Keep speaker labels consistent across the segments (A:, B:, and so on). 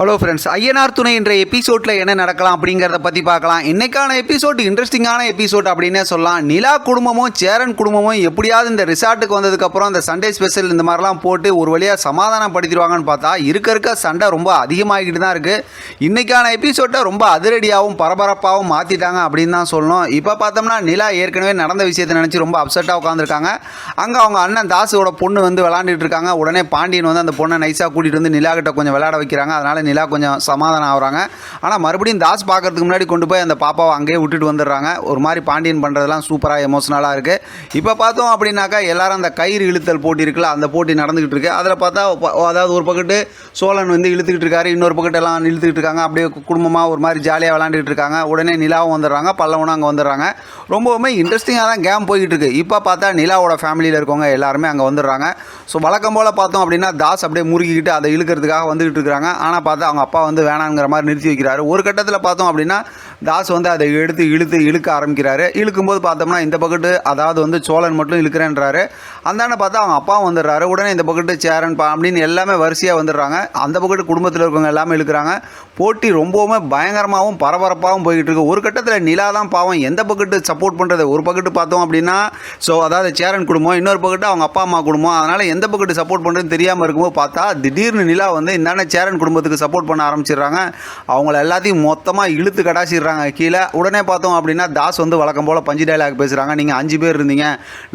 A: Hello friends Ayyanar துணை என்ற எபிசோடில் என்ன நடக்கலாம் அப்படிங்கிறத பற்றி பார்க்கலாம். இன்னைக்கான எபிசோட் இன்ட்ரெஸ்டிங்கான எபிசோட் அப்படின்னே சொல்லலாம். நிலா குடும்பமும் சேரன் குடும்பமும் எப்படியாவது இந்த ரிசார்ட்டுக்கு வந்ததுக்கப்புறம் இந்த சண்டே ஸ்பெஷல் இந்த மாதிரிலாம் போட்டு ஒரு வழியாக சமாதானப்படுத்திடுவாங்கன்னு பார்த்தா இருக்க இருக்க சண்டை ரொம்ப அதிகமாகிக்கிட்டு தான் இருக்குது இன்னைக்கான எபிசோட்டை ரொம்ப அதிரடியாகவும் பரபரப்பாகவும் மாற்றிட்டாங்க அப்படின்னு தான் சொல்லணும். இப்போ பார்த்தோம்னா நிலா ஏற்கனவே நடந்த விஷயத்தை நினச்சி ரொம்ப அப்செட்டாக உட்காந்துருக்காங்க அங்கே அவங்க அண்ணன் தாசோட பொண்ணு வந்து விளாண்டுட்டு இருக்காங்க. உடனே பாண்டியன் வந்து அந்த பொண்ணை நைஸாக கூட்டிகிட்டு வந்து நிலா கிட்ட கொஞ்சம் விளையாட வைக்கிறாங்க. அதனால் நிலா கொஞ்சம் சமாதானம் ஆகுறாங்க. ஆனால் மறுபடியும் தாஸ் பார்க்கறதுக்கு முன்னாடி கொண்டு போய் அந்த பாப்பாவை அங்கேயே விட்டுட்டு வந்துடுறாங்க. ஒரு மாதிரி பாண்டியன் பண்ணுறதெல்லாம் சூப்பராக எமோஷனலாக இருக்குது இப்போ பார்த்தோம் அப்படின்னாக்கா எல்லாரும் அந்த கயிறு இழுத்தல் போட்டி இருக்குல்ல அந்த போட்டி நடந்துக்கிட்டு இருக்கு. அதில் பார்த்தா அதாவது ஒரு பக்கத்து சோழன் வந்து இழுத்துக்கிட்டு இருக்காரு இன்னொரு பக்கத்து எல்லாம் இழுத்துக்கிட்டு இருக்காங்க. அப்படியே குடும்பமாக ஒரு மாதிரி ஜாலியாக விளாண்டுக்கிட்டு இருக்காங்க. உடனே நிலாவும் வந்துடுறாங்க பல்லவனும் அங்கே வந்துடுறாங்க. ரொம்பவுமே இன்ட்ரெஸ்டிங்காக தான் கேம் போய்கிட்டு இருக்கு. இப்போ பார்த்தா நிலாவோட ஃபேமிலியில் இருக்கவங்க எல்லாருமே அங்கே வந்துடுறாங்க. ஸோ வழக்கம் போல் பார்த்தோம் அப்படின்னா தாஸ் அப்படியே முறுக்கிக்கிட்டு அதை இழுக்கிறதுக்காக வந்துகிட்டு இருக்காங்க. ஆனால் பார்த்தா அவங்க அப்பா வந்து வேணாங்கிற மாதிரி நிறுத்தி வைக்கிறாரு. ஒரு கட்டத்தில் பார்த்தோம் அப்படின்னா தாஸ் வந்து அதை எடுத்து இழுத்து இழுக்க ஆரம்பிக்கிறாரு. இழுக்கும்போது பார்த்தோம்னா இந்த பக்கத்து அதாவது வந்து சோழன் மட்டும் இழுக்கிறேன்றாரு. அந்தாண்ட பார்த்தா அவங்க அப்பாவும் வந்துடுறாரு. உடனே இந்த பக்கத்து சேரன் பா அப்படின்னு எல்லாமே வரிசையாக வந்துடுறாங்க. அந்த பக்கத்து குடும்பத்தில் இருக்கவங்க எல்லாமே இழுக்கிறாங்க. போட்டி ரொம்பவுமே பயங்கரமாகவும் பரபரப்பாகவும் போய்கிட்டு இருக்கு. ஒரு கட்டத்தில் நிலா தான் பாவம். எந்த பக்கத்து சப்போர்ட் பண்ணுறது ஒரு பக்கத்து பார்த்தோம் அப்படின்னா ஸோ அதாவது சேரன் குடும்பம் இன்னொரு பக்கத்து அவங்க அப்பா அம்மா குடும்பம். அதனால் எந்த பக்கத்து சப்போர்ட் பண்ணுறதுன்னு தெரியாமல் இருக்கும்போது பார்த்தா திடீர்னு நிலா வந்து இந்தாண்ட சேரன் குடும்பத்துக்கு சப்போர்ட் பண்ண ஆரம்பிச்சிடுறாங்க. அவங்கள எல்லாத்தையும் மொத்தமாக இழுத்து கடாசிடுறாங்க. கீழே உடனே பார்த்தோம் அப்படின்னா தாஸ் வந்து வழக்கம் போல் பஞ்சு டைலாக் பேசுகிறாங்க நீங்கள் அஞ்சு பேர் இருந்தீங்க.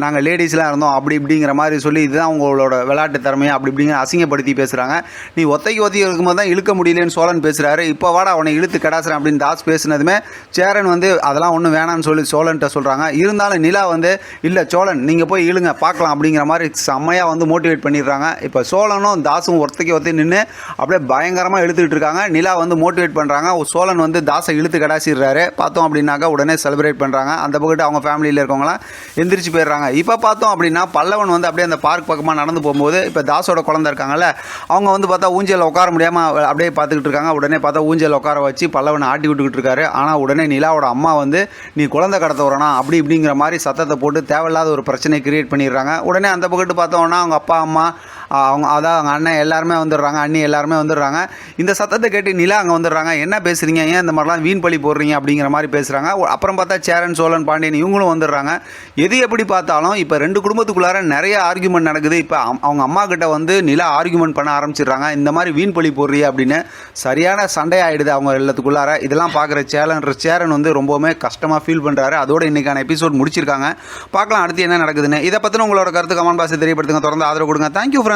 A: நாங்கள் லேடிஸ்லாம் இருந்தோம். அப்படி இப்படிங்கிற மாதிரி சொல்லி இதுதான் அவங்களோட விளையாட்டு திறமையை அப்படி இப்படிங்கிற அசிங்கப்படுத்தி பேசுகிறாங்க நீ ஒத்தைக்கு ஒத்தைக்கு இருக்கும்போது தான் இழுக்க முடியலன்னு சோழன் பேசுகிறாரு இப்போ வாட அவனை இழுத்து கடாசுறேன் அப்படின்னு தாஸ் பேசுனதுமே சேரன் வந்து அதெல்லாம் ஒன்றும் வேணான்னு சொல்லி சோழன்ட்ட சொல்கிறாங்க இருந்தாலும் நிலா வந்து இல்லை சோழன் நீங்கள் போய் இழுங்க பார்க்கலாம் அப்படிங்கிற மாதிரி செம்மையாக வந்து மோட்டிவேட் பண்ணிடுறாங்க. இப்போ சோழனும் தாஸும் ஒருத்தைக்கு ஒத்தி நின்று அப்படியே பயங்கரமாக இழுத்துக்கிட்டு இருக்காங்க. நிலா வந்து மோட்டிவேட் பண்ணுறாங்க சோழன் வந்து தாசை இழுத்து கடாசிடுறாரு. பார்த்தோம் அப்படின்னாக்கா உடனே செலிப்ரேட் பண்ணுறாங்க அந்த பக்கத்து அவங்க ஃபேமிலியில் இருக்கவங்களாம் எந்திரிச்சு போயிடுறாங்க. இப்போ பார்த்தோம் அப்படின்னா பல்லவன் வந்து அப்படியே அந்த பார்க் பக்கமாக நடந்து போகும்போது இப்போ தாஸோட குழந்தை இருக்காங்கல்ல அவங்க வந்து பார்த்தா ஊஞ்சல் உட்கார முடியாமல் அப்படியே பார்த்துக்கிட்டு இருக்காங்க. உடனே பார்த்தா ஊஞ்சல் உட்கார வச்சு பல்லவனை ஆட்டி விட்டுக்கிட்டு இருக்காரு. ஆனால் உடனே நிலாவோட அம்மா வந்து நீ குழந்தை கடத்த வரணும். அப்படி இப்படிங்கிற மாதிரி சத்தத்தை போட்டு தேவையில்லாத ஒரு பிரச்சனை கிரியேட் பண்ணிடுறாங்க. உடனே அந்த பக்கத்து பார்த்தோன்னா அவங்க அப்பா அம்மா அவங்க அதான் அவங்க அண்ணன் எல்லாருமே வந்துடுறாங்க அண்ணி எல்லாருமே வந்துடுறாங்க. இந்த சத்தத்தை கேட்டு நிலா அங்கே வந்துடுறாங்க. என்ன பேசுறீங்க? ஏன் இந்த மாதிரிலாம் வீண் பழி போடுறீங்க அப்படிங்கிற மாதிரி பேசுகிறாங்க அப்புறம் பார்த்தா சேரன் சோழன் பாண்டியன் இவங்களும் வந்துடுறாங்க. எது எப்படி பார்த்தாலும் இப்போ ரெண்டு குடும்பத்துக்குள்ளார நிறைய ஆர்குமெண்ட் நடக்குது. இப்போ அவங்க அம்மா கிட்ட வந்து நிலா ஆர்குமெண்ட் பண்ண ஆரம்பிச்சிடுறாங்க. இந்த மாதிரி வீண் பழி போடுறிய அப்படின்னு சரியான சண்டை ஆகிடுது அவங்க எல்லாத்துக்குள்ளார. இதெல்லாம் பார்க்குற சேலன் சேரன் வந்து ரொம்பவுமே கஷ்டமாக ஃபீல் பண்ணுறாரு அதோட இன்னைக்கான எபிசோட் முடிச்சிருக்காங்க. பார்க்கலாம் அடுத்து என்ன நடக்குதுன்னு. இதை பற்றின உங்களோட கருத்து கமெண்ட் பாக்ஸ் தெரியப்படுத்துங்க. தொடர்ந்து ஆதரவு கொடுங்க. Thank you friend